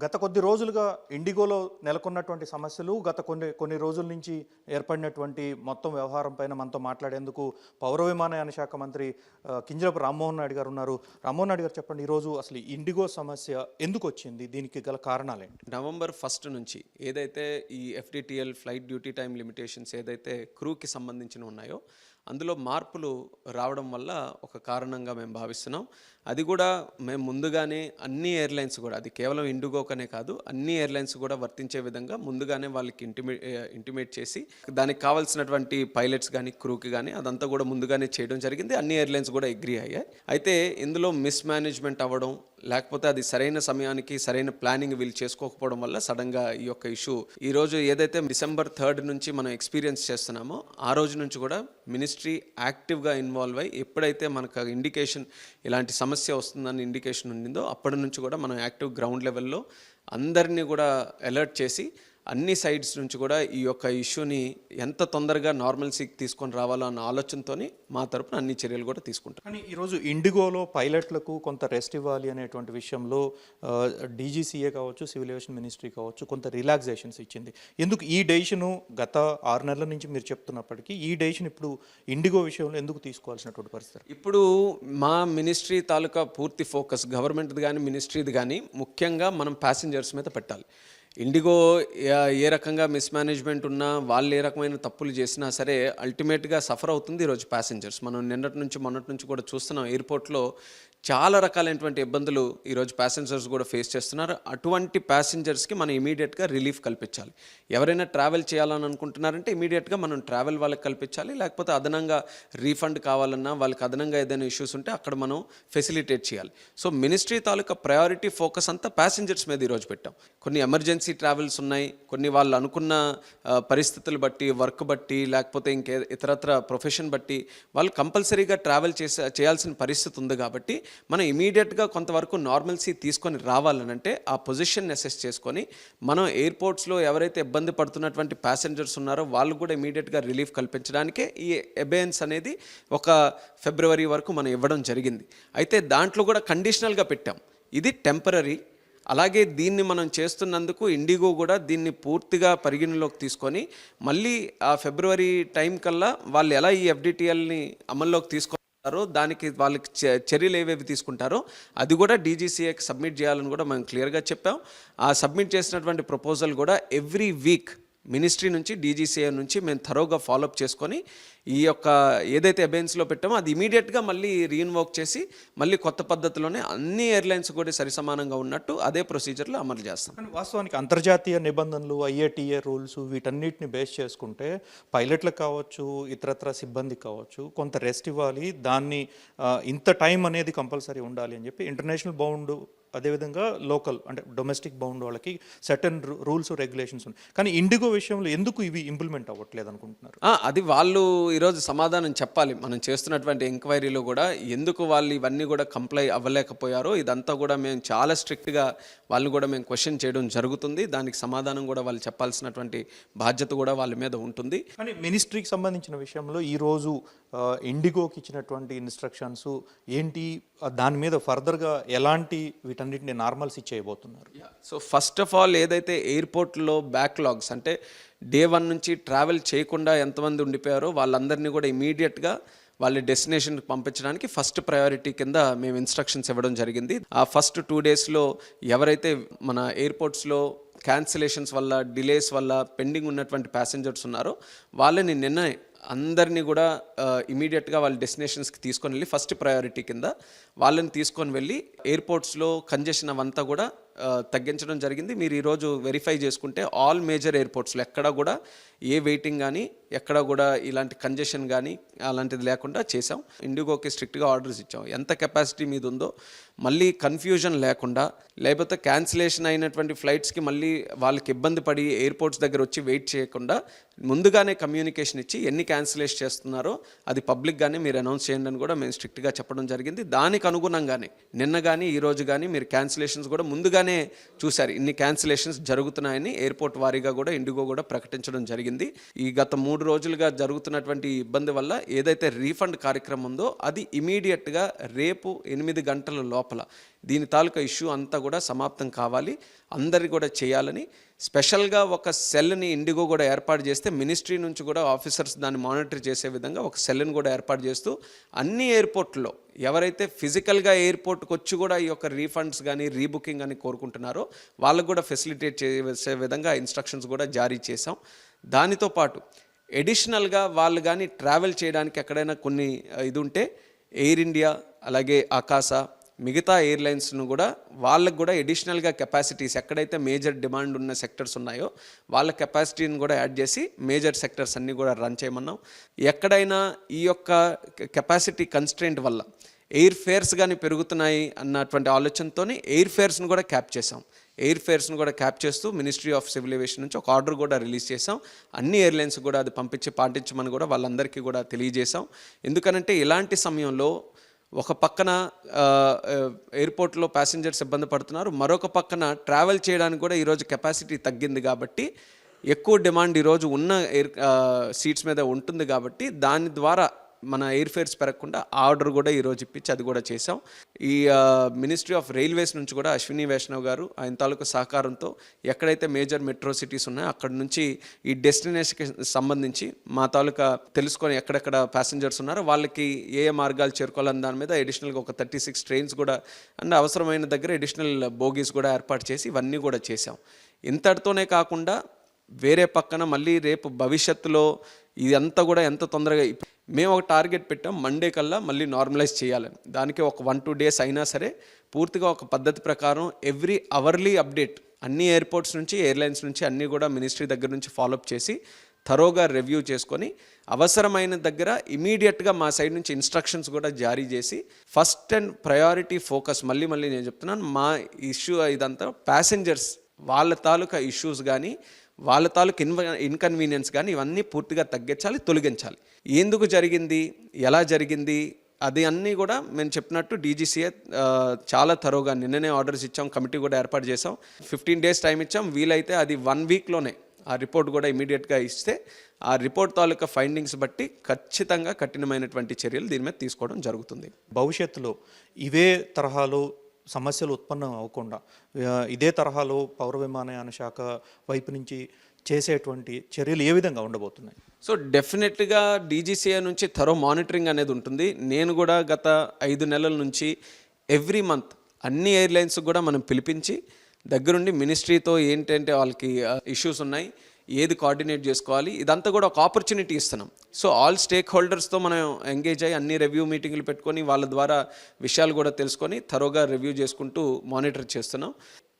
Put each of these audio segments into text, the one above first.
గత కొద్ది రోజులుగా ఇండిగోలో నెలకొన్నటువంటి సమస్యలు గత కొన్ని కొన్ని రోజుల నుంచి ఏర్పడినటువంటి మొత్తం వ్యవహారం పైన మనతో మాట్లాడేందుకు పౌర విమానయాన శాఖ మంత్రి ఆ, కింజరపు రామ్మోహన్ నాయుడు గారు ఉన్నారు. రామ్మోహన్ నాయుడు గారు చెప్పండి ఈరోజు అసలు ఈ ఇండిగో సమస్య ఎందుకు వచ్చింది? దీనికి గల కారణాలేంటి? నవంబర్ ఫస్ట్ నుంచి ఏదైతే ఈ FDTL flight duty time limitations ఏదైతే క్రూకి సంబంధించిన ఉన్నాయో అందులో మార్పులు రావడం వల్ల ఒక కారణంగా మేము భావిస్తున్నాం. అది కూడా మేము ముందుగానే అన్ని ఎయిర్లైన్స్ కూడా అది కేవలం ఇండిగోకనే కాదు అన్ని ఎయిర్లైన్స్ కూడా వర్తించే విధంగా ముందుగానే వాళ్ళకి ఇంటిమే ఇంటిమేట్ చేసి దానికి కావాల్సినటువంటి పైలట్స్ కానీ క్రూకి కానీ అదంతా కూడా ముందుగానే చేయడం జరిగింది. అన్ని ఎయిర్లైన్స్ కూడా అగ్రి అయ్యాయి. అయితే ఇందులో మిస్ మేనేజ్మెంట్ అవ్వడం లేకపోతే అది సరైన సమయానికి సరైన ప్లానింగ్ వీళ్ళు చేసుకోకపోవడం వల్ల సడన్గా ఈ యొక్క ఇష్యూ. ఈ రోజు ఏదైతే డిసెంబర్ థర్డ్ నుంచి మనం ఎక్స్పీరియన్స్ చేస్తున్నామో ఆ రోజు నుంచి కూడా మినిస్ట్రీ యాక్టివ్గా ఇన్వాల్వ్ అయ్యి ఎప్పుడైతే మనకు ఇండికేషన్ ఇలాంటి సమస్య వస్తుందని ఇండికేషన్ ఉండిందో అప్పటి నుంచి కూడా మనం యాక్టివ్ గ్రౌండ్ లెవెల్లో అందరినీ కూడా అలర్ట్ చేసి అన్ని సైడ్స్ నుంచి కూడా ఈ యొక్క ఇష్యూని ఎంత తొందరగా నార్మల్సీకి తీసుకొని రావాలో అన్న ఆలోచనతోని మా తరపున అన్ని చర్యలు కూడా తీసుకుంటాం. కానీ ఈరోజు ఇండిగోలో పైలట్లకు కొంత రెస్ట్ ఇవ్వాలి అనేటువంటి విషయంలో డీజీసీఏ కావచ్చు సివిల్ ఏవియేషన్ మినిస్ట్రీ కావచ్చు కొంత రిలాక్సేషన్స్ ఇచ్చింది. ఎందుకు ఈ డెసిషను గత ఆరు నెలల నుంచి మీరు చెప్తున్నప్పటికీ ఈ డెసిషన్ ఇప్పుడు ఇండిగో విషయంలో ఎందుకు తీసుకోవాల్సినటువంటి పరిస్థితి? ఇప్పుడు మా మినిస్ట్రీ తాలూకా పూర్తి ఫోకస్ గవర్నమెంట్ది కానీ మినిస్ట్రీది కానీ ముఖ్యంగా మనం ప్యాసింజర్స్ మీద పెట్టాలి. ఇండిగో ఏ- రకంగా మిస్మేనేజ్మెంట్ ఉన్నా వాళ్ళు ఏ రకమైన తప్పులు చేసినా సరే అల్టిమేట్గా సఫర్ అవుతుంది ఈరోజు ప్యాసింజర్స్ మనం నిన్నటి నుంచి మొన్నటి నుంచి కూడా చూస్తున్నాం ఎయిర్పోర్ట్లో చాలా రకాలైనటువంటి ఇబ్బందులు ఈరోజు ప్యాసింజర్స్ కూడా ఫేస్ చేస్తున్నారు. అటువంటి ప్యాసింజర్స్కి మనం ఇమీడియట్గా రిలీఫ్ కల్పించాలి. ఎవరైనా ట్రావెల్ చేయాలని అనుకుంటున్నారంటే ఇమీడియట్గా మనం ట్రావెల్ వాళ్ళకి కల్పించాలి. లేకపోతే అదనంగా రీఫండ్ కావాలన్నా వాళ్ళకి అదనంగా ఏదైనా ఇష్యూస్ ఉంటే అక్కడ మనం ఫెసిలిటేట్ చేయాలి. సో మినిస్ట్రీ తాలూకా ప్రయారిటీ ఫోకస్ అంతా ప్యాసింజర్స్ మీద ఈరోజు పెట్టాం. కొన్ని ఎమర్జెన్సీ ట్రావెల్స్ ఉన్నాయి. కొన్ని వాళ్ళు అనుకున్న పరిస్థితులు బట్టి వర్క్ బట్టి లేకపోతే ఇంకే ఇతరత్ర ప్రొఫెషన్ బట్టి వాళ్ళు కంపల్సరీగా ట్రావెల్ చేసే చేయాల్సిన పరిస్థితి ఉంది కాబట్టి మనం ఇమీడియట్గా కొంతవరకు నార్మల్సీ తీసుకొని రావాలనంటే ఆ పొజిషన్ అసెస్ చేసుకొని మనం ఎయిర్పోర్ట్స్లో ఎవరైతే ఇబ్బంది పడుతున్నటువంటి ప్యాసింజర్స్ ఉన్నారో వాళ్ళు కూడా ఇమీడియట్గా రిలీఫ్ కల్పించడానికే ఈ ఎబేయన్స్ అనేది ఒక ఫిబ్రవరి వరకు మనం ఇవ్వడం జరిగింది. అయితే దాంట్లో కూడా కండిషనల్గా పెట్టాం. ఇది టెంపరీ అలాగే దీన్ని మనం చేస్తున్నందుకు ఇండిగో కూడా దీన్ని పూర్తిగా పరిగణలోకి తీసుకొని మళ్ళీ ఆ ఫిబ్రవరి టైం కల్లా వాళ్ళు ఎలా ఈ ఎఫ్డిటిఎల్ని అమల్లోకి తీసుకుంటారో దానికి వాళ్ళకి చ- చర్యలు ఏవేవి తీసుకుంటారో అది కూడా డీజీసీఏకి సబ్మిట్ చేయాలని కూడా మనం క్లియర్గా చెప్పాం. ఆ సబ్మిట్ చేసినటువంటి ప్రపోజల్ కూడా ఎవ్రీ వీక్ మినిస్ట్రీ నుంచి డీజీసీఏ నుంచి మేము థరోగా ఫాలోఅప్ చేసుకొని ఈ యొక్క ఏదైతే అబెన్స్లో పెట్టామో అది ఇమీడియట్గా మళ్ళీ రీఇన్వోక్ చేసి మళ్ళీ కొత్త పద్ధతిలోనే అన్ని ఎయిర్లైన్స్ కూడా సరిసమానంగా ఉన్నట్టు అదే ప్రొసీజర్లో అమలు చేస్తాం. వాస్తవానికి అంతర్జాతీయ నిబంధనలు ఐఏటీఏ రూల్స్ వీటన్నిటిని బేస్ చేసుకుంటే పైలట్లకు కావచ్చు ఇతరత్ర సిబ్బంది కావచ్చు కొంత రెస్ట్ ఇవ్వాలి. దాన్ని ఇంత టైం అనేది కంపల్సరీ ఉండాలి అని చెప్పి ఇంటర్నేషనల్ బౌండ్ అదేవిధంగా లోకల్ అంటే డొమెస్టిక్ బౌండ్ వాళ్ళకి సర్టన్ రూల్స్ రెగ్యులేషన్స్ ఉన్నాయి. కానీ ఇండిగో విషయంలో ఎందుకు ఇవి ఇంప్లిమెంట్ అవ్వట్లేదు అనుకుంటున్నారు? అది వాళ్ళు ఈరోజు సమాధానం చెప్పాలి. మనం చేస్తున్నటువంటి ఎంక్వైరీలో కూడా ఎందుకు వాళ్ళు ఇవన్నీ కూడా కంప్లై అవ్వలేకపోయారో ఇదంతా కూడా మేము చాలా స్ట్రిక్ట్గా వాళ్ళని కూడా మేము క్వశ్చన్ చేయడం జరుగుతుంది. దానికి సమాధానం కూడా వాళ్ళు చెప్పాల్సినటువంటి బాధ్యత కూడా వాళ్ళ మీద ఉంటుంది. కానీ మినిస్ట్రీకి సంబంధించిన విషయంలో ఈరోజు ఇండిగోకి ఇచ్చినటువంటి ఇన్స్ట్రక్షన్స్ ఏంటి? దాని మీద ఫర్దర్గా ఎలాంటి వీటన్నిటిని నార్మల్స్ చేయబోతున్నారు? సో ఫస్ట్ ఆఫ్ ఆల్ ఏదైతే ఎయిర్పోర్ట్లో బ్యాక్లాగ్స్ అంటే డే వన్ నుంచి ట్రావెల్ చేయకుండా ఎంతమంది ఉండిపోయారో వాళ్ళందరినీ కూడా ఇమీడియట్గా వాళ్ళ డెస్టినేషన్కి పంపించడానికి ఫస్ట్ ప్రయారిటీ కింద మేము ఇన్స్ట్రక్షన్స్ ఇవ్వడం జరిగింది. ఆ ఫస్ట్ టూ డేస్లో ఎవరైతే మన ఎయిర్పోర్ట్స్లో క్యాన్సిలేషన్స్ వల్ల డిలేస్ వల్ల పెండింగ్ ఉన్నటువంటి ప్యాసింజర్స్ ఉన్నారో వాళ్ళని నిన్న అందరినీ కూడా ఇమీడియట్గా వాళ్ళ డెస్టినేషన్స్కి తీసుకొని వెళ్ళి ఫస్ట్ ప్రయారిటీ కింద వాళ్ళని తీసుకొని వెళ్ళి ఎయిర్పోర్ట్స్లో కంజెషన్ అవంతా కూడా తగ్గించడం జరిగింది. మీరు ఈరోజు వెరిఫై చేసుకుంటే ఆల్ మేజర్ ఎయిర్పోర్ట్స్లో ఎక్కడ కూడా ఏ వెయిటింగ్ కానీ ఎక్కడ కూడా ఇలాంటి కంజెషన్ కానీ అలాంటిది లేకుండా చేసాం ఇండిగోకి స్ట్రిక్ట్గా ఆర్డర్స్ ఇచ్చాం. ఎంత కెపాసిటీ మీద ఉందో మళ్ళీ కన్ఫ్యూజన్ లేకుండా లేకపోతే క్యాన్సిలేషన్ అయినటువంటి ఫ్లైట్స్కి మళ్ళీ వాళ్ళకి ఇబ్బంది పడి ఎయిర్పోర్ట్స్ దగ్గర వచ్చి వెయిట్ చేయకుండా ముందుగానే కమ్యూనికేషన్ ఇచ్చి ఎన్ని క్యాన్సిలేషన్ చేస్తున్నారో అది పబ్లిక్గానే మీరు అనౌన్స్ చేయండి అని కూడా మేము స్ట్రిక్ట్గా చెప్పడం జరిగింది. దానికి అనుగుణంగానే నిన్న కానీ ఈరోజు కానీ మీరు క్యాన్సిలేషన్స్ కూడా ముందుగానే చూశారు. ఇన్ని క్యాన్సిలేషన్స్ జరుగుతున్నాయని ఎయిర్పోర్ట్ వారీగా కూడా ఇండిగో కూడా ప్రకటించడం జరిగింది. ఈ గత మూడు రోజులుగా జరుగుతున్నటువంటి ఇబ్బంది వల్ల ఏదైతే రీఫండ్ కార్యక్రమం ఉందో అది ఇమీడియట్గా రేపు ఎనిమిది గంటల లోపల దీని తాలూకా ఇష్యూ అంతా కూడా సమాప్తం కావాలి. అందరి కూడా చేయాలని స్పెషల్గా ఒక సెల్ని ఇండిగో కూడా ఏర్పాటు చేస్తే మినిస్ట్రీ నుంచి కూడా ఆఫీసర్స్ దాన్ని మానిటర్ చేసే విధంగా ఒక సెల్ని కూడా ఏర్పాటు చేస్తూ అన్ని ఎయిర్పోర్ట్లో ఎవరైతే ఫిజికల్గా ఎయిర్పోర్ట్కి వచ్చి కూడా ఈ యొక్క రీఫండ్స్ కానీ రీబుకింగ్ అని కోరుకుంటున్నారో వాళ్ళకు కూడా ఫెసిలిటేట్ చేసే విధంగా ఇన్స్ట్రక్షన్స్ కూడా జారీ చేశాం. దానితో పాటు ఎడిషనల్గా వాళ్ళు కానీ ట్రావెల్ చేయడానికి ఎక్కడైనా కొన్ని ఇది ఉంటే ఎయిర్ ఇండియా అలాగే ఆకాశ మిగతా ఎయిర్లైన్స్ను కూడా వాళ్ళకు కూడా ఎడిషనల్గా కెపాసిటీస్ ఎక్కడైతే మేజర్ డిమాండ్ ఉన్న సెక్టర్స్ ఉన్నాయో వాళ్ళ కెపాసిటీని కూడా యాడ్ చేసి మేజర్ సెక్టర్స్ అన్నీ కూడా రన్ చేయమన్నాం. ఎక్కడైనా ఈ యొక్క కెపాసిటీ కన్స్ట్రెంట్ వల్ల ఎయిర్ ఫేర్స్ కానీ పెరుగుతున్నాయి అన్నటువంటి ఆలోచనతో ఎయిర్ ఫేర్స్ను కూడా క్యాప్ చేసాం ఎయిర్ ఫేర్స్ని కూడా క్యాప్ చేస్తూ మినిస్ట్రీ ఆఫ్ సివిల్ ఏవియేషన్ నుంచి ఒక ఆర్డర్ కూడా రిలీజ్ చేసాం అన్ని ఎయిర్లైన్స్ కూడా అది పంపించి పాటించమని కూడా వాళ్ళందరికీ కూడా తెలియజేశాం. ఎందుకనంటే ఇలాంటి సమయంలో ఒక పక్కన ఎయిర్పోర్ట్లో ప్యాసింజర్స్ ఇబ్బంది పడుతున్నారు. మరొక పక్కన ట్రావెల్ చేయడానికి కూడా ఈరోజు కెపాసిటీ తగ్గింది కాబట్టి ఎక్కువ డిమాండ్ ఈరోజు ఉన్న ఎయిర్ సీట్స్ మీద ఉంటుంది కాబట్టి దాని ద్వారా మన ఎయిర్ ఫేర్స్ పెరగకుండా ఆర్డర్ కూడా ఈరోజు ఇప్పించి అది కూడా చేసాం ఈ మినిస్ట్రీ ఆఫ్ రైల్వేస్ నుంచి కూడా అశ్విని వైష్ణవ్ గారు ఆయన తాలూకు సహకారంతో ఎక్కడైతే మేజర్ మెట్రో సిటీస్ ఉన్నాయో అక్కడ నుంచి ఈ డెస్టినేషన్కి సంబంధించి మా తాలూకా తెలుసుకొని ఎక్కడెక్కడ ప్యాసింజర్స్ ఉన్నారో వాళ్ళకి ఏ ఏ మార్గాలు చేరుకోవాలని దాని మీద అడిషనల్గా ఒక థర్టీ సిక్స్ ట్రైన్స్ కూడా అండ్ అవసరమైన దగ్గర అడిషనల్ బోగీస్ కూడా ఏర్పాటు చేసి ఇవన్నీ కూడా చేసాం ఇంతటితోనే కాకుండా వేరే పక్కన మళ్ళీ రేపు భవిష్యత్తులో ఇదంతా కూడా ఎంత తొందరగా మేము ఒక టార్గెట్ పెట్టాం మండే కల్లా మళ్ళీ నార్మలైజ్ చేయాలని. దానికి ఒక వన్ టూ డేస్ అయినా సరే పూర్తిగా ఒక పద్ధతి ప్రకారం ఎవ్రీ అవర్లీ అప్డేట్ అన్ని ఎయిర్పోర్ట్స్ నుంచి ఎయిర్లైన్స్ నుంచి అన్నీ కూడా మినిస్ట్రీ దగ్గర నుంచి ఫాలోఅప్ చేసి థరోగా రివ్యూ చేసుకొని అవసరమైన దగ్గర ఇమీడియట్గా మా సైడ్ నుంచి ఇన్స్ట్రక్షన్స్ కూడా జారీ చేసి ఫస్ట్ అండ్ ప్రయారిటీ ఫోకస్ మళ్ళీ మళ్ళీ నేను చెప్తున్నాను మా ఇష్యూ ఇదంతా ప్యాసింజర్స్ వాళ్ళ తాలూకా ఇష్యూస్ కానీ వాళ్ళ తాలూకా ఇన్వ ఇన్కన్వీనియన్స్ కానీ ఇవన్నీ పూర్తిగా తగ్గించాలి తొలగించాలి. ఎందుకు జరిగింది? ఎలా జరిగింది? అది అన్నీ కూడా మేము చెప్పినట్టు డీజీసీఏ చాలా తరోగా నిన్ననే ఆర్డర్స్ ఇచ్చాం కమిటీ కూడా ఏర్పాటు చేసాం ఫిఫ్టీన్ డేస్ టైం ఇచ్చాం. వీలైతే అది వన్ వీక్లోనే ఆ రిపోర్ట్ కూడా ఇమీడియట్గా ఇస్తే ఆ రిపోర్ట్ తాలూకా ఫైండింగ్స్ బట్టి ఖచ్చితంగా కఠినమైనటువంటి చర్యలు దీని మీద తీసుకోవడం జరుగుతుంది. భవిష్యత్తులో ఇవే తరహాలో సమస్యలు ఉత్పన్నం అవ్వకుండా ఇదే తరహాలో పౌర విమానయాన శాఖ వైపు నుంచి చేసేటువంటి చర్యలు ఏ విధంగా ఉండబోతున్నాయి? సో డెఫినెట్గా డీజీసీఐ నుంచి థరో మానిటరింగ్ అనేది ఉంటుంది. నేను కూడా గత ఐదు నెలల నుంచి ఎవ్రీ మంత్ అన్ని ఎయిర్లైన్స్ కూడా మనం పిలిపించి దగ్గరుండి మినిస్ట్రీతో ఏంటంటే వాళ్ళకి ఇష్యూస్ ఉన్నాయి ఏది కోఆర్డినేట్ చేసుకోవాలి ఇదంతా కూడా ఒక ఆపర్చునిటీ ఇస్తున్నాం. సో ఆల్ స్టేక్ హోల్డర్స్తో మనం ఎంగేజ్ అయ్యి అన్ని రివ్యూ మీటింగ్లు పెట్టుకొని వాళ్ళ ద్వారా విషయాలు కూడా తెలుసుకొని థరోగా రివ్యూ చేసుకుంటూ మానిటర్ చేస్తున్నాం.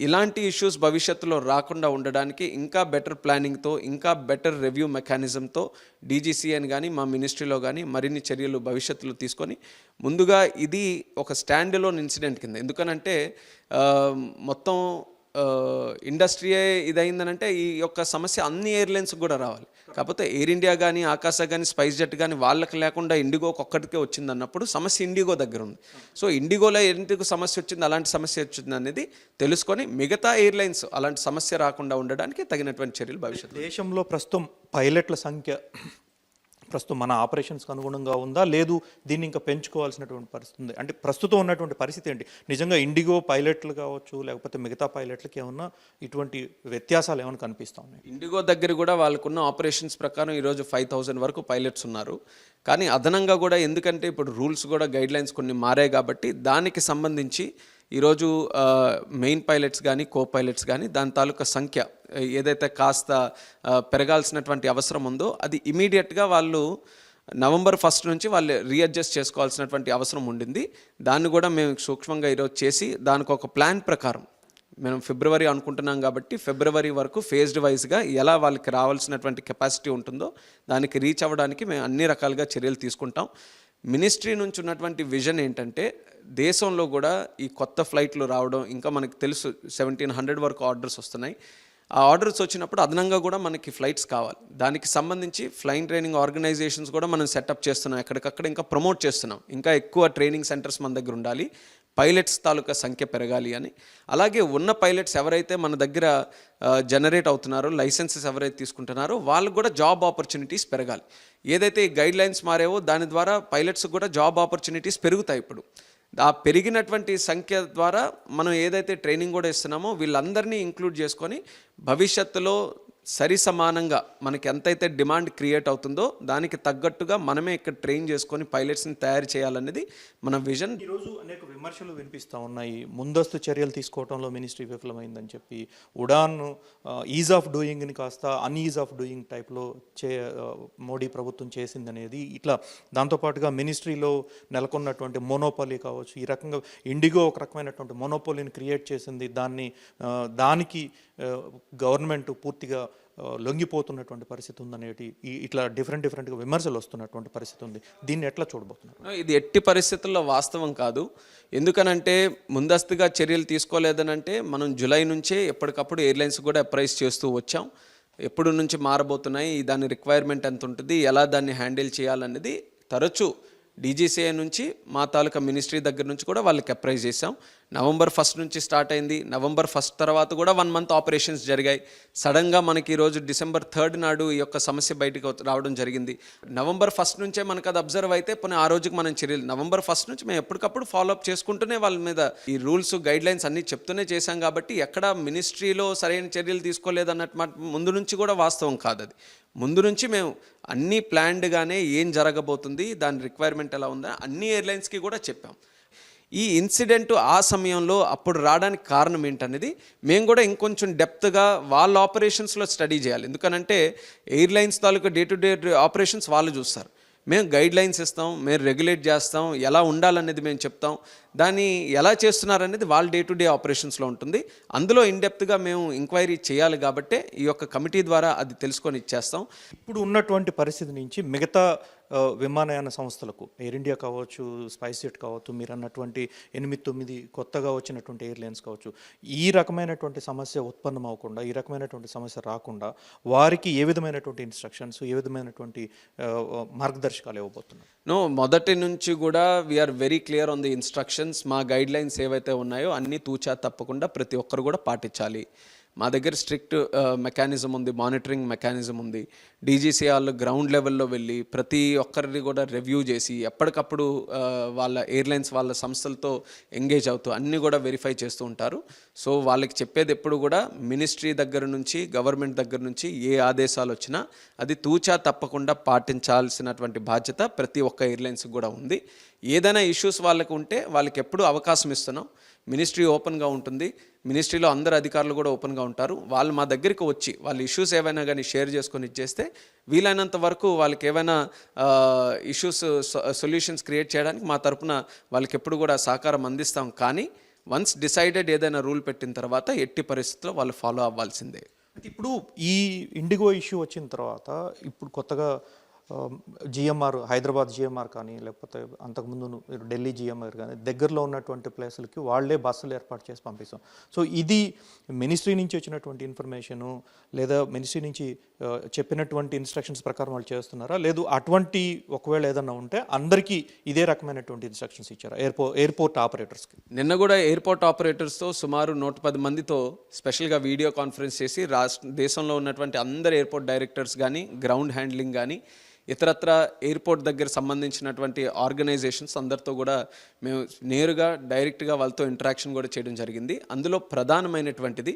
ఇలాంటి ఇష్యూస్ భవిష్యత్తులో రాకుండా ఉండడానికి ఇంకా బెటర్ ప్లానింగ్తో ఇంకా బెటర్ రివ్యూ మెకానిజంతో డీజీసీఎన్ కానీ మా మినిస్ట్రీలో కానీ మరిన్ని చర్యలు భవిష్యత్తులో తీసుకొని ముందుగా ఇది ఒక స్టాండ్ లోన్ ఇన్సిడెంట్ కింద. ఎందుకనంటే మొత్తం ఇండస్ట్రీయే ఇదైందనంటే ఈ యొక్క సమస్య అన్ని ఎయిర్లైన్స్ కూడా రావాలి. కాకపోతే ఎయిర్ ఇండియా కానీ ఆకాశ కానీ స్పైస్ జెట్ కానీ వాళ్ళకి లేకుండా ఇండిగోకి ఒక్కటికే వచ్చింది అన్నప్పుడు సమస్య ఇండిగో దగ్గర ఉంది. సో ఇండిగోలో ఎందుకు సమస్య వచ్చింది అలాంటి సమస్య వచ్చింది అనేది తెలుసుకొని మిగతా ఎయిర్లైన్స్ అలాంటి సమస్య రాకుండా ఉండడానికి తగినటువంటి చర్యలు భవిష్యత్తు దేశంలో ప్రస్తుతం పైలట్ల సంఖ్య ప్రస్తుతం మన ఆపరేషన్స్కి అనుగుణంగా ఉందా? లేదు దీన్ని ఇంకా పెంచుకోవాల్సినటువంటి పరిస్థితి ఉంది. అంటే ప్రస్తుతం ఉన్నటువంటి పరిస్థితి ఏంటి? నిజంగా ఇండిగో పైలట్లు కావచ్చు లేకపోతే మిగతా పైలట్లకి ఏమన్నా ఇటువంటి వ్యత్యాసాలు ఏమైనా కనిపిస్తా ఉన్నాయి? ఇండిగో దగ్గర కూడా వాళ్ళకున్న ఆపరేషన్స్ ప్రకారం ఈరోజు ఫైవ్ థౌజండ్ వరకు పైలట్స్ ఉన్నారు. కానీ అదనంగా కూడా ఎందుకంటే ఇప్పుడు రూల్స్ కూడా గైడ్లైన్స్ కొన్ని మారాయి కాబట్టి దానికి సంబంధించి ఈరోజు మెయిన్ పైలట్స్ కానీ కో పైలట్స్ కానీ దాని తాలూకా సంఖ్య ఏదైతే కాస్త పెరగాల్సినటువంటి అవసరం ఉందో అది ఇమీడియట్గా వాళ్ళు నవంబర్ ఫస్ట్ నుంచి వాళ్ళు రీఅడ్జస్ట్ చేసుకోవాల్సినటువంటి అవసరం ఉండింది. దాన్ని కూడా మేము సూక్ష్మంగా ఈరోజు చేసి దానికి ఒక ప్లాన్ ప్రకారం మేము ఫిబ్రవరి అనుకుంటున్నాం కాబట్టి ఫిబ్రవరి వరకు ఫేజ్డ్ వైజ్గా ఎలా వాళ్ళకి రావాల్సినటువంటి కెపాసిటీ ఉంటుందో దానికి రీచ్ అవ్వడానికి మేము అన్ని రకాలుగా చర్యలు తీసుకుంటాం. మినిస్ట్రీ నుంచి ఉన్నటువంటి విజన్ ఏంటంటే దేశంలో కూడా ఈ కొత్త ఫ్లైట్లు రావడం ఇంకా మనకు తెలుసు సెవెంటీన్ హండ్రెడ్ వరకు ఆర్డర్స్ వస్తున్నాయి. ఆ ఆర్డర్స్ వచ్చినప్పుడు అదనంగా కూడా మనకి ఫ్లైట్స్ కావాలి. దానికి సంబంధించి ఫ్లైన్ ట్రైనింగ్ ఆర్గనైజేషన్స్ కూడా మనం సెటప్ చేస్తున్నాం. ఎక్కడికక్కడ ఇంకా ప్రమోట్ చేస్తున్నాం. ఇంకా ఎక్కువ ట్రైనింగ్ సెంటర్స్ మన దగ్గర ఉండాలి. పైలట్స్ తాలూకా సంఖ్య పెరగాలి అని. అలాగే ఉన్న పైలట్స్ ఎవరైతే మన దగ్గర జనరేట్ అవుతున్నారో లైసెన్సెస్ ఎవరైతే తీసుకుంటున్నారో వాళ్ళకు కూడా జాబ్ ఆపర్చునిటీస్ పెరగాలి. ఏదైతే గైడ్ లైన్స్ మారేవో దాని ద్వారా పైలట్స్ కూడా జాబ్ ఆపర్చునిటీస్ పెరుగుతాయి ఇప్పుడు. ఆ పెరిగినటువంటి సంఖ్య ద్వారా మనం ఏదైతే ట్రైనింగ్ కూడా ఇస్తున్నామో వీళ్ళందరినీ ఇంక్లూడ్ చేసుకొని భవిష్యత్తులో సరి సమానంగా మనకి ఎంతైతే డిమాండ్ క్రియేట్ అవుతుందో దానికి తగ్గట్టుగా మనమే ఇక్కడ ట్రైన్ చేసుకొని పైలట్స్ని తయారు చేయాలనేది మన విజన్. ఈరోజు అనేక విమర్శలు వినిపిస్తూ ఉన్నాయి. ముందస్తు చర్యలు తీసుకోవడంలో మినిస్ట్రీ విఫలమైందని చెప్పి ఉడాన్ ఈజ్ ఆఫ్ డూయింగ్ని కాస్త అన్ఈజ్ ఆఫ్ డూయింగ్ టైప్లో చే మోడీ ప్రభుత్వం చేసిందనేది ఇట్లా దాంతోపాటుగా మినిస్ట్రీలో నెలకొన్నటువంటి మోనోపాలీ కావచ్చు ఈ రకంగా ఇండిగో ఒక రకమైనటువంటి మోనోపాలీని క్రియేట్ చేసింది దాన్ని దానికి గవర్నమెంట్ పూర్తిగా లొంగిపోతున్నటువంటి పరిస్థితి ఉందనేటి ఈ ఇట్లా డిఫరెంట్ డిఫరెంట్గా విమర్శలు వస్తున్నటువంటి పరిస్థితి ఉంది. దీన్ని ఎట్లా చూడబోతున్నారు? ఇది ఎట్టి పరిస్థితుల్లో వాస్తవం కాదు. ఎందుకనంటే ముందస్తుగా చర్యలు తీసుకోలేదనంటే మనం జూలై నుంచే ఎప్పటికప్పుడు ఎయిర్లైన్స్ కూడా అప్రైజ్ చేస్తూ వచ్చాం. ఎప్పుడు నుంచి మారబోతున్నాయి దాని రిక్వైర్మెంట్ ఎంత ఉంటుంది ఎలా దాన్ని హ్యాండిల్ చేయాలనేది తరచూ డీజీసీఐ నుంచి మా తాలూకా మినిస్ట్రీ దగ్గర నుంచి కూడా వాళ్ళకి అప్రైజ్ చేసాం నవంబర్ ఫస్ట్ నుంచి స్టార్ట్ అయింది. నవంబర్ ఫస్ట్ తర్వాత కూడా వన్ మంత్ ఆపరేషన్స్ జరిగాయి. సడన్గా మనకి ఈరోజు డిసెంబర్ థర్డ్ నాడు ఈ యొక్క సమస్య బయటకు రావడం జరిగింది. నవంబర్ ఫస్ట్ నుంచే మనకు అది అబ్జర్వ్ అయితే పోనీ ఆ రోజుకి మనం చర్యలు నవంబర్ ఫస్ట్ నుంచి మేము ఎప్పటికప్పుడు ఫాలో అప్ చేసుకుంటూనే వాళ్ళ మీద ఈ రూల్స్ గైడ్ లైన్స్ అన్నీ చెప్తూనే చేశాం కాబట్టి ఎక్కడ మినిస్ట్రీలో సరైన చర్యలు తీసుకోలేదు అన్నట్టు మాట ముందు నుంచి కూడా వాస్తవం కాదు అది. ముందు నుంచి మేము అన్నీ ప్లాన్డ్గానే ఏం జరగబోతుంది దాని రిక్వైర్మెంట్ ఎలా ఉందా అన్ని ఎయిర్లైన్స్కి కూడా చెప్పాం. ఈ ఇన్సిడెంట్ ఆ సమయంలో అప్పుడు రావడానికి కారణం ఏంటనేది మేము కూడా ఇంకొంచెం డెప్త్గా వాళ్ళ ఆపరేషన్స్లో స్టడీ చేయాలి. ఎందుకనంటే ఎయిర్లైన్స్ తాలూకు డే టు డే ఆపరేషన్స్ వాళ్ళు చూస్తారు. మేము గైడ్ లైన్స్ ఇస్తాం మేము రెగ్యులేట్ చేస్తాం ఎలా ఉండాలనేది మేము చెప్తాం. దాన్ని ఎలా చేస్తున్నారనేది వాళ్ళ డే టు డే ఆపరేషన్స్లో ఉంటుంది. అందులో ఇన్డెప్త్గా మేము ఎంక్వైరీ చేయాలి కాబట్టే ఈ యొక్క కమిటీ ద్వారా అది తెలుసుకొని ఇచ్చేస్తాం. ఇప్పుడు ఉన్నటువంటి పరిస్థితి నుంచి మిగతా విమానయాన సంస్థలకు ఎయిర్ ఇండియా కావచ్చు స్పైస్ జెట్ కావచ్చు మీరు అన్నటువంటి ఎనిమిది తొమ్మిది కొత్తగా వచ్చినటువంటి ఎయిర్లైన్స్ కావచ్చు ఈ రకమైనటువంటి సమస్య ఉత్పన్నం అవ్వకుండా ఈ రకమైనటువంటి సమస్య రాకుండా వారికి ఏ విధమైనటువంటి ఇన్స్ట్రక్షన్స్ ఏ విధమైనటువంటి మార్గదర్శకాలు ఇవ్వబోతున్నారు నో మొదటి నుంచి కూడా we are very clear on the instructions మా గైడ్ లైన్స్ ఏవైతే ఉన్నాయో అన్నీ తూచా తప్పకుండా ప్రతి ఒక్కరు కూడా పాటించాలి. మా దగ్గర స్ట్రిక్ట్ మెకానిజం ఉంది మానిటరింగ్ మెకానిజం ఉంది. డీజీసీ వాళ్ళు గ్రౌండ్ లెవెల్లో వెళ్ళి ప్రతి ఒక్కరిని కూడా రివ్యూ చేసి ఎప్పటికప్పుడు వాళ్ళ ఎయిర్లైన్స్ వాళ్ళ సంస్థలతో ఎంగేజ్ అవుతూ అన్నీ కూడా వెరిఫై చేస్తూ ఉంటారు. సో వాళ్ళకి చెప్పేది ఎప్పుడు కూడా మినిస్ట్రీ దగ్గర నుంచి గవర్నమెంట్ దగ్గర నుంచి ఏ ఆదేశాలు వచ్చినా అది తూచా తప్పకుండా పాటించాల్సినటువంటి బాధ్యత ప్రతి ఒక్క ఎయిర్లైన్స్కి కూడా ఉంది. ఏదైనా ఇష్యూస్ వాళ్ళకు ఉంటే వాళ్ళకి ఎప్పుడు అవకాశం ఇస్తున్నాం. మినిస్ట్రీ ఓపెన్గా ఉంటుంది. మినిస్ట్రీలో అందరు అధికారులు కూడా ఓపెన్గా ఉంటారు. వాళ్ళు మా దగ్గరికి వచ్చి వాళ్ళ ఇష్యూస్ ఏవైనా కానీ షేర్ చేసుకొని ఇచ్చేస్తే వీలైనంత వరకు వాళ్ళకి ఏవైనా ఇష్యూస్ సొల్యూషన్స్ క్రియేట్ చేయడానికి మా తరపున వాళ్ళకి ఎప్పుడు కూడా సహకారం అందిస్తాం. కానీ వన్స్ డిసైడెడ్ ఏదైనా రూల్ పెట్టిన తర్వాత ఎట్టి పరిస్థితుల్లో వాళ్ళు ఫాలో అవ్వాల్సిందే. ఇప్పుడు ఈ ఇండిగో ఇష్యూ వచ్చిన తర్వాత ఇప్పుడు కొత్తగా జిఎంఆర్ హైదరాబాద్ జిఎంఆర్ కానీ లేకపోతే అంతకుముందు ఢిల్లీ జిఎంఆర్ కానీ దగ్గరలో ఉన్నటువంటి ప్లేసులకి వాళ్ళే బస్సులు ఏర్పాటు చేసి పంపిస్తాం. సో ఇది మినిస్ట్రీ నుంచి వచ్చినటువంటి ఇన్ఫర్మేషను లేదా మినిస్ట్రీ నుంచి చెప్పినటువంటి ఇన్స్ట్రక్షన్స్ ప్రకారం వాళ్ళు చేస్తున్నారా? లేదు అటువంటి ఒకవేళ ఏదన్నా ఉంటే అందరికీ ఇదే రకమైనటువంటి ఇన్స్ట్రక్షన్స్ ఇచ్చారా? ఎయిర్పో ఎయిర్పోర్ట్ ఆపరేటర్స్కి. నిన్న కూడా ఎయిర్పోర్ట్ ఆపరేటర్స్తో సుమారు నూట పది మందితో స్పెషల్గా వీడియో కాన్ఫరెన్స్ చేసి రాష్ట్ర దేశంలో ఉన్నటువంటి అందరు ఎయిర్పోర్ట్ డైరెక్టర్స్ కానీ గ్రౌండ్ హ్యాండ్లింగ్ కానీ ఇతరత్ర ఎయిర్పోర్ట్ దగ్గర సంబంధించినటువంటి ఆర్గనైజేషన్స్ అందరితో కూడా మేము నేరుగా డైరెక్ట్గా వాళ్ళతో ఇంటరాక్షన్ కూడా చేయడం జరిగింది. అందులో ప్రధానమైనటువంటిది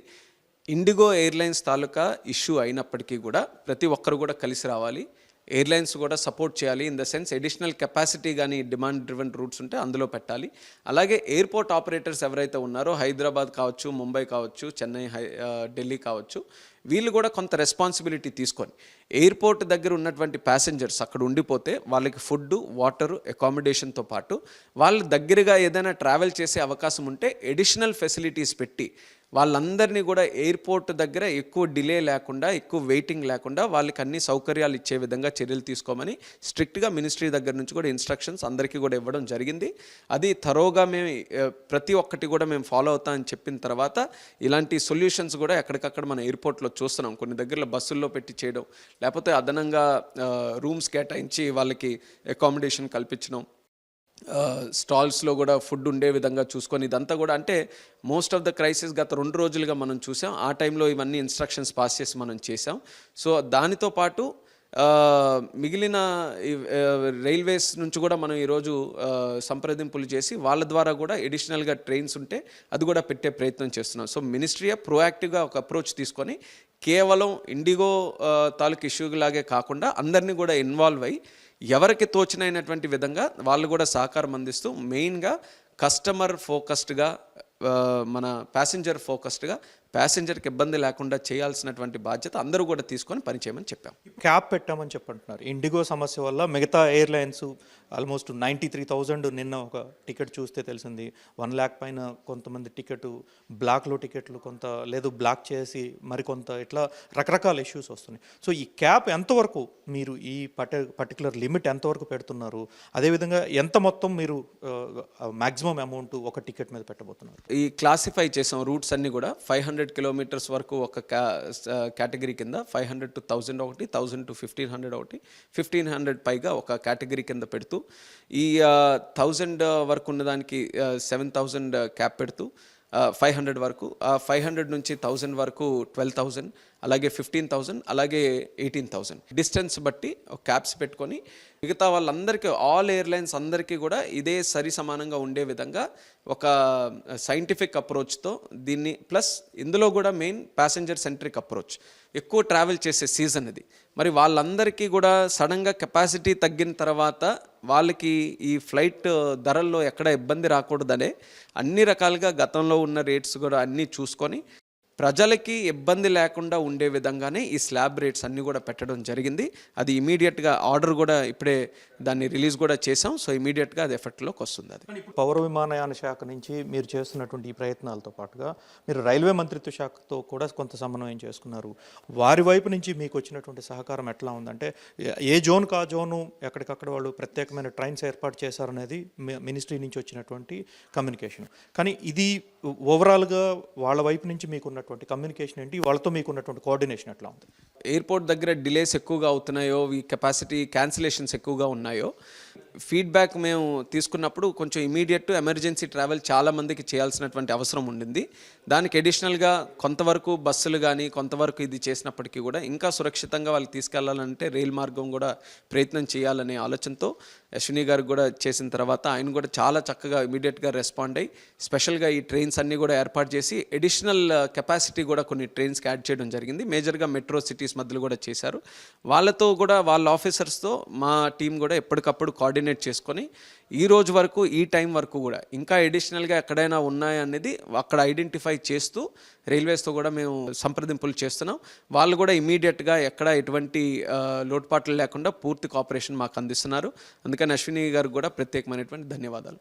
ఇండిగో ఎయిర్లైన్స్ తాలూకా ఇష్యూ అయినప్పటికీ కూడా ప్రతి ఒక్కరు కూడా కలిసి రావాలి. ఎయిర్లైన్స్ కూడా సపోర్ట్ చేయాలి. In the sense additional capacity కానీ డిమాండ్ డ్రివెన్ రూట్స్ ఉంటే అందులో పెట్టాలి. అలాగే ఎయిర్పోర్ట్ ఆపరేటర్స్ ఎవరైతే ఉన్నారో హైదరాబాద్ కావచ్చు ముంబై కావచ్చు చెన్నై హై ఢిల్లీ కావచ్చు వీళ్ళు కూడా కొంత రెస్పాన్సిబిలిటీ తీసుకొని ఎయిర్పోర్ట్ దగ్గర ఉన్నటువంటి ప్యాసింజర్స్ అక్కడ ఉండిపోతే వాళ్ళకి ఫుడ్ వాటర్ అకామిడేషన్తో పాటు వాళ్ళు దగ్గరగా ఏదైనా ట్రావెల్ చేసే అవకాశం ఉంటే ఎడిషనల్ ఫెసిలిటీస్ పెట్టి వాళ్ళందరినీ కూడా ఎయిర్పోర్ట్ దగ్గర ఎక్కువ డిలే లేకుండా ఎక్కువ వెయిటింగ్ లేకుండా వాళ్ళకి అన్ని సౌకర్యాలు ఇచ్చే విధంగా చర్యలు తీసుకోమని స్ట్రిక్ట్గా మినిస్ట్రీ దగ్గర నుంచి కూడా ఇన్స్ట్రక్షన్స్ అందరికీ కూడా ఇవ్వడం జరిగింది. అది తరోగా మేము ప్రతి ఒక్కటి కూడా మేము ఫాలో అవుతామని చెప్పిన తర్వాత ఇలాంటి సొల్యూషన్స్ కూడా ఎక్కడికక్కడ మన ఎయిర్పోర్ట్లో చూస్తున్నాం. కొన్ని దగ్గరలో బస్సుల్లో పెట్టి చేయడం లేకపోతే అదనంగా రూమ్స్ కేటాయించి వాళ్ళకి అకామిడేషన్ కల్పించడం స్టాల్స్లో కూడా ఫుడ్ ఉండే విధంగా చూసుకొని ఇదంతా కూడా అంటే మోస్ట్ ఆఫ్ ద క్రైసిస్ గత రెండు రోజులుగా మనం చూసాం. ఆ టైంలో ఇవన్నీ ఇన్స్ట్రక్షన్స్ పాస్ చేసి మనం చేసాం. సో దానితో పాటు మిగిలిన రైల్వేస్ నుంచి కూడా మనం ఈరోజు సంప్రదింపులు చేసి వాళ్ళ ద్వారా కూడా ఎడిషనల్గా ట్రైన్స్ ఉంటే అది కూడా పెట్టే ప్రయత్నం చేస్తున్నాం. సో మినిస్ట్రీయే ప్రోయాక్టివ్గా ఒక అప్రోచ్ తీసుకొని కేవలం ఇండిగో తాలూకు ఇష్యూ లాగే కాకుండా అందరినీ కూడా ఇన్వాల్వ్ అయ్యి ఎవరికి తోచినైనటువంటి విధంగా వాళ్ళు కూడా సహకారం అందిస్తూ మెయిన్గా కస్టమర్ ఫోకస్డ్గా మన ప్యాసింజర్ ఫోకస్డ్గా ప్యాసింజర్కి ఇబ్బంది లేకుండా చేయాల్సినటువంటి బాధ్యత అందరూ కూడా తీసుకొని పనిచేయమని చెప్పాం. క్యాప్ పెట్టామని చెప్పంటున్నారు. ఇండిగో సమస్య వల్ల మిగతా airlines almost ninety three thousand నిన్న ఒక టికెట్ చూస్తే తెలిసింది. వన్ ల్యాక్ పైన కొంతమంది టికెట్ బ్లాక్లో టికెట్లు కొంత లేదు బ్లాక్ చేసి మరికొంత ఇట్లా రకరకాల ఇష్యూస్ వస్తున్నాయి. సో ఈ క్యాప్ ఎంతవరకు మీరు ఈ పర్టి పర్టికులర్ లిమిట్ ఎంతవరకు పెడుతున్నారు? అదేవిధంగా ఎంత మొత్తం మీరు మ్యాక్సిమం అమౌంట్ ఒక టికెట్ మీద పెట్టబోతున్నారు? ఈ క్లాసిఫై చేసాం రూట్స్ అన్నీ కూడా ఫైవ్ హండ్రెడ్ కిలోమీటర్స్ వరకు ఒక కేటగిరీ కింద ఫైవ్ హండ్రెడ్ టు థౌజండ్ ఒకటి థౌజండ్ టు ఫిఫ్టీన్ హండ్రెడ్ ఒకటి ఫిఫ్టీన్ హండ్రెడ్ పైగా ఒక కేటగిరీ కింద పెడుతూ ఈ థౌజండ్ వరకు ఉన్నదానికి సెవెన్ థౌజండ్ క్యాప్ పెడుతూ ఫైవ్ హండ్రెడ్ వరకు ఫైవ్ హండ్రెడ్ నుంచి థౌజండ్ వరకు ట్వెల్వ్ థౌజండ్ అలాగే ఫిఫ్టీన్ థౌజండ్ అలాగే ఎయిటీన్ థౌజండ్ డిస్టెన్స్ బట్టి ఒక క్యాప్స్ పెట్టుకొని మిగతా వాళ్ళందరికీ ఆల్ ఎయిర్లైన్స్ అందరికీ కూడా ఇదే సరి సమానంగా ఉండే విధంగా ఒక uh, సైంటిఫిక్ అప్రోచ్తో దీన్ని ప్లస్ ఇందులో కూడా మెయిన్ ప్యాసింజర్ సెంట్రిక్ అప్రోచ్ ఎక్కువ ట్రావెల్ చేసే సీజన్ ఇది. మరి వాళ్ళందరికీ కూడా సడన్గా కెపాసిటీ తగ్గిన తర్వాత వాళ్ళకి ఈ ఫ్లైట్ uh, ధరల్లో ఎక్కడ ఇబ్బంది రాకూడదనే అన్ని రకాలుగా గతంలో ఉన్న రేట్స్ కూడా అన్నీ చూసుకొని ప్రజలకి ఇబ్బంది లేకుండా ఉండే విధంగానే ఈ స్లాబ్ రేట్స్ అన్నీ కూడా పెట్టడం జరిగింది. అది ఇమీడియట్గా ఆర్డర్ కూడా ఇప్పుడే దాన్ని రిలీజ్ కూడా చేసాం సో ఇమీడియట్గా అది ఎఫెక్ట్లోకి వస్తుంది అది. పౌర విమానయాన శాఖ నుంచి మీరు చేస్తున్నటువంటి ఈ ప్రయత్నాలతో పాటుగా మీరు రైల్వే మంత్రిత్వ శాఖతో కూడా కొంత సమన్వయం చేసుకున్నారు. వారి వైపు నుంచి మీకు వచ్చినటువంటి సహకారం ఎట్లా ఉందంటే ఏ- జోన్ కా జోను ఎక్కడికక్కడ వాళ్ళు ప్రత్యేకమైన ట్రైన్స్ ఏర్పాటు చేశారనేది మినిస్ట్రీ నుంచి వచ్చినటువంటి కమ్యూనికేషన్. కానీ ఇది ఓవరాల్గా వాళ్ళ వైపు నుంచి మీకున్న ఉన్నటువంటి కమ్యూనికేషన్ ఏంటి? వాళ్ళతో మీకు ఉన్నటువంటి కోఆర్డినేషన్ ఎట్లా ఉంది? ఎయిర్పోర్ట్ దగ్గర డిలేస్ ఎక్కువగా అవుతున్నాయో ఈ కెపాసిటీ క్యాన్సిలేషన్స్ ఎక్కువగా ఉన్నాయో ఫీడ్బ్యాక్ మేము తీసుకున్నప్పుడు కొంచెం ఇమీడియట్ ఎమర్జెన్సీ ట్రావెల్ చాలా మందికి చేయాల్సినటువంటి అవసరం ఉండింది. దానికి అడిషనల్గా కొంతవరకు బస్సులు కానీ కొంతవరకు ఇది చేసినప్పటికీ కూడా ఇంకా సురక్షితంగా వాళ్ళు తీసుకెళ్ళాలంటే రైల్ మార్గం కూడా ప్రయత్నం చేయాలనే ఆలోచనతో అశ్విని గారు కూడా చేసిన తర్వాత ఆయన కూడా చాలా చక్కగా ఇమీడియట్గా రెస్పాండ్ అయ్యి స్పెషల్గా ఈ ట్రైన్స్ అన్నీ కూడా ఏర్పాటు చేసి అడిషనల్ కెపాసిటీ కూడా కొన్ని ట్రైన్స్కి యాడ్ చేయడం జరిగింది. మేజర్గా మెట్రో సిటీస్ మధ్యలో కూడా చేశారు. వాళ్ళతో కూడా వాళ్ళ ఆఫీసర్స్తో మా టీం కూడా ఎప్పటికప్పుడు కోఆర్డినేట్ చేసుకొని ఈ రోజు వరకు ఈ టైం వరకు కూడా ఇంకా అడిషనల్గా ఎక్కడైనా ఉన్నాయనేది అక్కడ ఐడెంటిఫై చేస్తూ రైల్వేస్తో కూడా మేము సంప్రదింపులు చేస్తున్నాం. వాళ్ళు కూడా ఇమీడియట్గా ఎక్కడ ఎటువంటి లోటుపాట్లు లేకుండా పూర్తి కోఆపరేషన్ మాకు అందిస్తున్నారు. అందుకని అశ్విని గారికి కూడా ప్రత్యేకమైనటువంటి ధన్యవాదాలు.